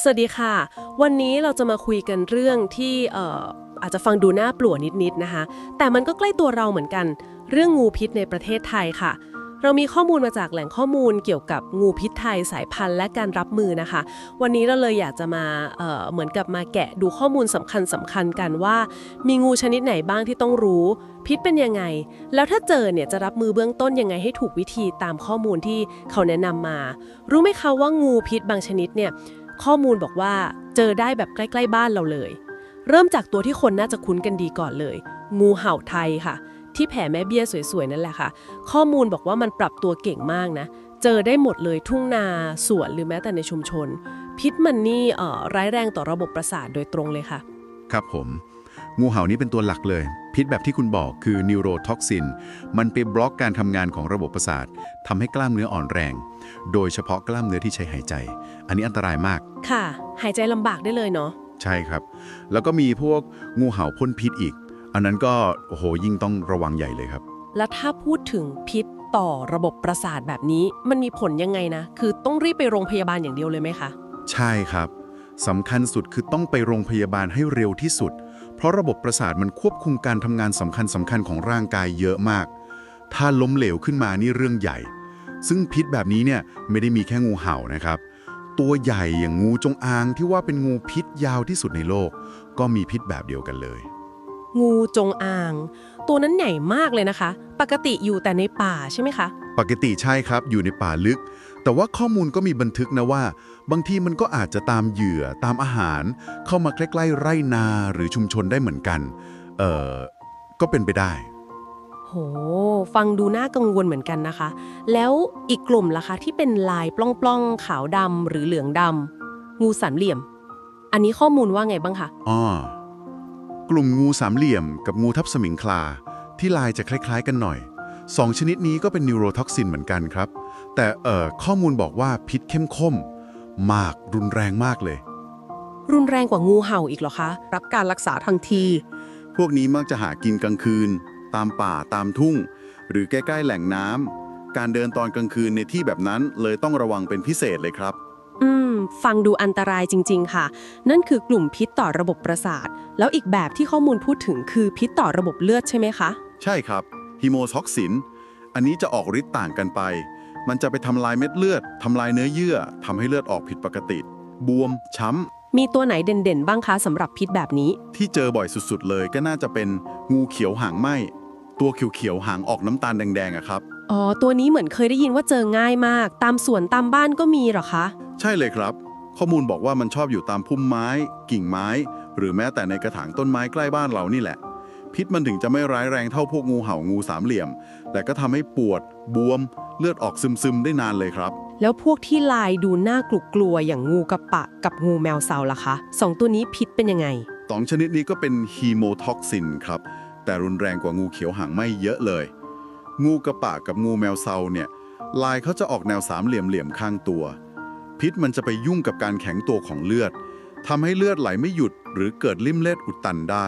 สวัสดีค่ะ วันนี้เราจะมาคุยกันเรื่องที่เอ่ออาจจะฟังดูน่าปลวนิดๆนะคะ แต่มันก็ใกล้ตัวเราเหมือนกัน เรื่องงูพิษในประเทศไทยค่ะ เรามีข้อมูลมาจากแหล่งข้อมูลเกี่ยวกับงูพิษไทยสายพันธุ์และการรับมือนะคะ วันนี้เราเลยอยากจะมาเอ่อเหมือนกับมาแกะดูข้อมูลสำคัญสำคัญกันว่า มีงูชนิดไหนบ้างที่ต้องรู้ พิษเป็นยังไง แล้วถ้าเจอเนี่ยจะรับมือเบื้องต้นยังไงให้ถูกวิธีตามข้อมูลที่เขาแนะนำมา รู้ไหมคะว่างูพิษบางชนิดเนี่ย ข้อมูลบอกว่าเจอได้แบบใกล้ๆบ้านเราเลย เริ่มจากตัวที่คนน่าจะคุ้นกันดีก่อนเลย งูเห่าไทยค่ะ ที่แผ่แม่เบี้ยสวยๆนั่นแหละค่ะ ข้อมูลบอกว่ามันปรับตัวเก่งมากนะ เจอได้หมดเลยทุ่งนาสวนหรือแม้แต่ในชุมชน พิษมันนี่ออร้ายแรงต่อระบบประสาทโดยตรงเลยค่ะ ครับผม งูเห่านี้เป็นตัวหลักเลย พิษแบบที่คุณบอกคือนิวโรท็อกซิน มันไปบล็อกการทำงานของระบบประสาททำให้กล้ามเนื้ออ่อนแรง โดยเฉพาะกล้ามเนื้อที่ใช้หายใจ อันนี้อันตรายมาก ค่ะ หายใจลำบากได้เลยเนาะ ใช่ครับ แล้วก็มีพวกงูเห่าพ่นพิษอีก อันนั้นก็โอ้โหยิ่งต้องระวังใหญ่เลยครับ แล้วถ้าพูดถึงพิษต่อระบบประสาทแบบนี้ มันมีผลยังไงนะ คือต้องรีบไปโรงพยาบาลอย่างเดียวเลยไหมคะ ใช่ครับสำคัญสุดคือต้องไปโรงพยาบาลให้เร็วที่สุดเพ ราะระบบประสาทมันควบคุมการทำงานสำคัญสำคัญของร่างกายเยอะมาก ถ้าล้มเหลวขึ้นมานี่เรื่องใหญ่ ซึ่งพิษแบบนี้เนี่ยไม่ได้มีแค่งูเห่านะครับ ตัวใหญ่อย่างงูจงอางที่ว่าเป็นงูพิษยาวที่สุดในโลก ก็มีพิษแบบเดียวกันเลย งูจงอาง ตัวนั้นใหญ่มากเลยนะคะ ปกติอยู่แต่ในป่าใช่ไหมคะ ปกติใช่ครับอยู่ในป่าลึก แต่ว่าข้อมูลก็มีบันทึกนะว่า บางทีมันก็อาจจะตามเหยื่อตามอาหาร เข้ามาใกล้ๆไร่นาหรือชุมชนได้เหมือนกัน เอ่อก็เป็นไปได้ โห ฟังดูน่ากังวลเหมือนกันนะคะ แล้วอีกกลุ่มล่ะคะที่เป็นลายปล้องๆ ขาวดำหรือเหลืองดำงูสามเหลี่ยม อันนี้ข้อมูลว่าไงบ้างคะอ้อกลุ่มงูสามเหลี่ยมกับงูทับสมิงคลา ที่ลายจะคล้าย ๆ กันหน่อย สองชนิดนี้ก็เป็นนิวโรท็อกซินเหมือนกันครับ แต่เอ่อข้อมูลบอกว่าพิษเข้มข้นมากรุนแรงมากเลย รุนแรงกว่างูเห่าอีกเหรอคะ รับการรักษาทันที พวกนี้มักจะหากินกลางคืน ตามป่าตามทุ่ง หรือใกล้ๆแหล่งน้ำการเดินตอนกลางคืนในที่แบบนั้นเลยต้องระวังเป็นพิเศษเลยครับ อืม ฟังดูอันตรายจริง ๆ ค่ะ นั่นคือกลุ่มพิษต่อระบบประสาท แล้วอีกแบบที่ข้อมูลพูดถึงคือพิษต่อระบบเลือดใช่ไหมคะ ใช่ครับ ฮิโมท็อกซิน อันนี้จะออกฤทธิ์ต่างกันไป มันจะไปทำลายเม็ดเลือดทำลายเนื้อเยื่อทำให้เลือดออกผิดปกติ บวม ช้ำ มีตัวไหนเด่นๆ บ้างคะสำหรับพิษแบบนี้ ที่เจอบ่อยสุดๆ เลยก็น่าจะเป็นงูเขียวหางไหมตัวเขียวๆหางออกน้ำตาลแดงๆอะครับ อ๋อ ตัวนี้เหมือนเคยได้ยินว่าเจอง่ายมาก ตามสวนตามบ้านก็มีเหรอคะ ใช่เลยครับ ข้อมูลบอกว่ามันชอบอยู่ตามพุ่มไม้ กิ่งไม้ หรือแม้แต่ในกระถางต้นไม้ใกล้บ้านเรานี่แหละ พิษมันถึงจะไม่ร้ายแรงเท่าพวกงูเห่างูสามเหลี่ยม แต่ก็ทำให้ปวด บวม เลือดออกซึมๆ ได้นานเลยครับ แล้วพวกที่ลายดูน่ากลัวกลัวๆอย่างงูกระปะกับงูแมวเซาล่ะคะสองตัวนี้พิษเป็นยังไงสองชนิดนี้ก็เป็นฮีโมท็อกซินครับ แต่รุนแรงกว่างูเขียวหางไหมเยอะเลย งูกระปะกับงูแมวเซาเนี่ย ลายเขาจะออกแนวสามเหลี่ยมเหลี่ยมๆข้างตัว พิษมันจะไปยุ่งกับการแข็งตัวของเลือดทำให้เลือดไหลไม่หยุดหรือเกิดลิ่มเลือดอุดตันได้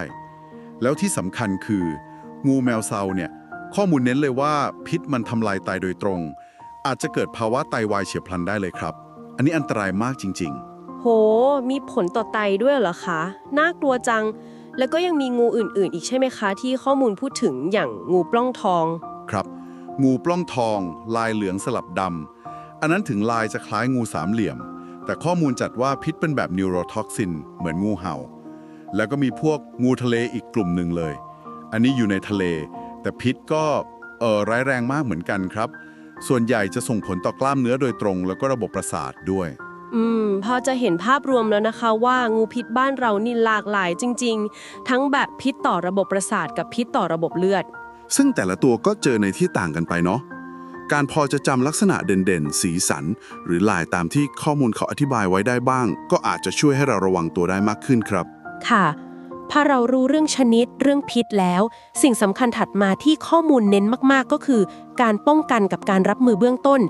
แล้วที่สำคัญคือ งูแมวเซาเนี่ยข้อมูลเน้นเลยว่าพิษมันทำลายไตโดยตรง อาจจะเกิดภาวะไตวายเฉียบพลันได้เลยครับ อันนี้อันตรายมากจริง ๆ โห มีผลต่อไตด้วยเหรอคะ น่ากลัวจัง แล้วก็ยังมีงูอื่น ๆ อีกใช่ไหมคะ ที่ข้อมูลพูดถึงอย่างงูปล้องทอง ครับ งูปล้องทอง ลายเหลืองสลับดำ อันนั้นถึงลายจะคล้ายงูสามเหลี่ยม แต่ข้อมูลจัดว่าพิษเป็นแบบนิวโรท็อกซิน เหมือนงูเห่า แล้วก็มีพวกงูทะเลอีกกลุ่มหนึ่งเลย อันนี้อยู่ในทะเล แต่พิษก็เออร้ายแรงมากเหมือนกันครับ ส่วนใหญ่จะส่งผลต่อกล้ามเนื้อโดยตรง แล้วก็ระบบประสาทด้วย อืม พอจะเห็นภาพรวมแล้วนะคะว่างูพิษบ้านเรานี่หลากหลายจริง ๆ ทั้งแบบพิษต่อระบบประสาทกับพิษต่อระบบเลือด ซึ่งแต่ละตัวก็เจอในที่ต่างกันไปเนาะการพอจะจำลักษณะเด่นๆ สีสัน หรือลายตามที่ข้อมูลเขาอธิบายไว้ได้บ้าง ก็อาจจะช่วยให้เราระวังตัวได้มากขึ้นครับ ค่ะ พอเรารู้เรื่องชนิดเรื่องพิษแล้ว สิ่งสำคัญถัดมาที่ข้อมูลเน้นมากๆ ก็คือ การป้องกันกับการรับมือเบื้องต้น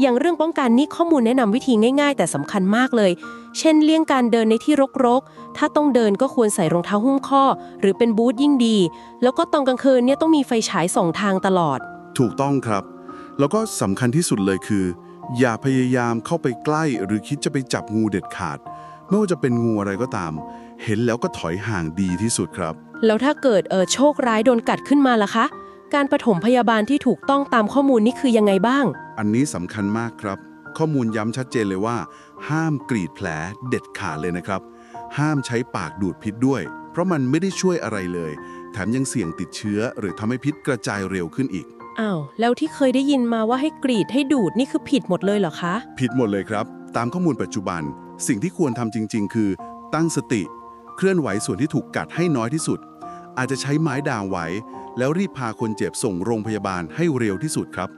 อย่างเรื่องป้องกันนี่ข้อมูลแนะนำวิธีง่าย ๆ แต่สำคัญมากเลย เช่นเลี่ยงการเดินในที่รกๆ ถ้าต้องเดินก็ควรใส่รองเท้าหุ้มข้อ หรือเป็นบูทยิ่งดี แล้วก็ตอนกลางคืนเนี่ยต้องมีไฟฉายส่องทางตลอด ถูกต้องครับ แล้วก็สำคัญที่สุดเลยคือ อย่าพยายามเข้าไปใกล้หรือคิดจะไปจับงูเด็ดขาด ไม่ว่าจะเป็นงูอะไรก็ตาม เห็นแล้วก็ถอยห่างดีที่สุดครับ แล้วถ้าเกิดเออโชคร้ายโดนกัดขึ้นมาล่ะคะ การปฐมพยาบาลที่ถูกต้องตามข้อมูลนี่คือยังไงบ้าง อันนี้สำคัญมากครับ ข้อมูลย้ำชัดเจนเลยว่า ห้ามกรีดแผลเด็ดขาดเลยนะครับ ห้ามใช้ปากดูดพิษด้วย เพราะมันไม่ได้ช่วยอะไรเลย แถมยังเสี่ยงติดเชื้อ หรือทำให้พิษกระจายเร็วขึ้นอีก อ้าว แล้วที่เคยได้ยินมาว่าให้กรีดให้ดูดนี่คือผิดหมดเลยเหรอคะ ผิดหมดเลยครับ ตามข้อมูลปัจจุบัน สิ่งที่ควรทำจริง ๆ คือ ตั้งสติ เคลื่อนไหวส่วนที่ถูกกัดให้น้อยที่สุด อาจจะใช้ไม้ด่างไว้ แล้วรีบพาคนเจ็บส่งโรงพยาบาลให้เร็วที่สุดครับ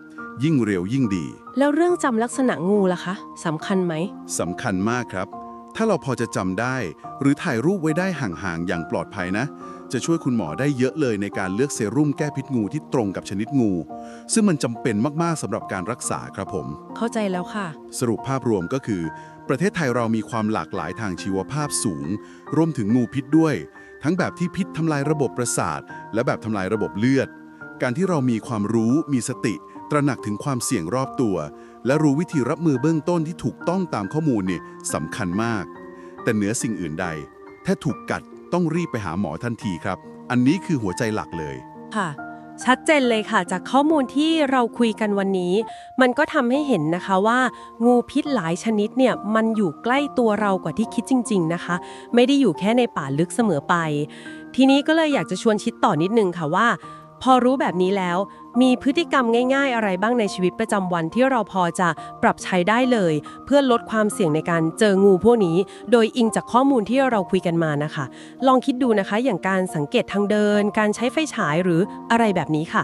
ยิ่งเร็วยิ่งดี แล้วเรื่องจำลักษณะงูล่ะคะสำคัญไหมสำคัญมากครับ ถ้าเราพอจะจำได้ หรือถ่ายรูปไว้ได้ห่างๆอย่างปลอดภัยนะ จะช่วยคุณหมอได้เยอะเลยในการเลือกเซรุ่มแก้พิษงูที่ตรงกับชนิดงู ซึ่งมันจำเป็นมากๆสำหรับการรักษาครับผม เข้าใจแล้วค่ะ สรุปภาพรวมก็คือ ประเทศไทยเรามีความหลากหลายทางชีวภาพสูง รวมถึงงูพิษด้วย ทั้งแบบที่พิษทำลายระบบประสาท และแบบทำลายระบบเลือด การที่เรามีความรู้ มีสติ ตระหนักถึงความเสี่ยงรอบตัว และรู้วิธีรับมือเบื้องต้นที่ถูกต้องตามข้อมูลเนี่ยสำคัญมาก แต่เหนือสิ่งอื่นใด ถ้าถูกกัดต้องรีบไปหาหมอทันทีครับ อันนี้คือหัวใจหลักเลย ค่ะ ชัดเจนเลยค่ะ จากข้อมูลที่เราคุยกันวันนี้ มันก็ทำให้เห็นนะคะว่า งูพิษหลายชนิดเนี่ยมันอยู่ใกล้ตัวเรากว่าที่คิดจริง ๆนะคะ ไม่ได้อยู่แค่ในป่าลึกเสมอไป ทีนี้ก็เลยอยากจะชวนชิดต่อนิดนึงค่ะว่า พอรู้แบบนี้แล้ว มีพฤติกรรมง่ายๆ อะไรบ้างในชีวิตประจำวันที่เราพอจะปรับใช้ได้เลย เพื่อลดความเสี่ยงในการเจองูพวกนี้ โดยอิงจากข้อมูลที่เราคุยกันมานะคะ ลองคิดดูนะคะอย่างการสังเกตทางเดิน การใช้ไฟฉายหรืออะไรแบบนี้ค่ะ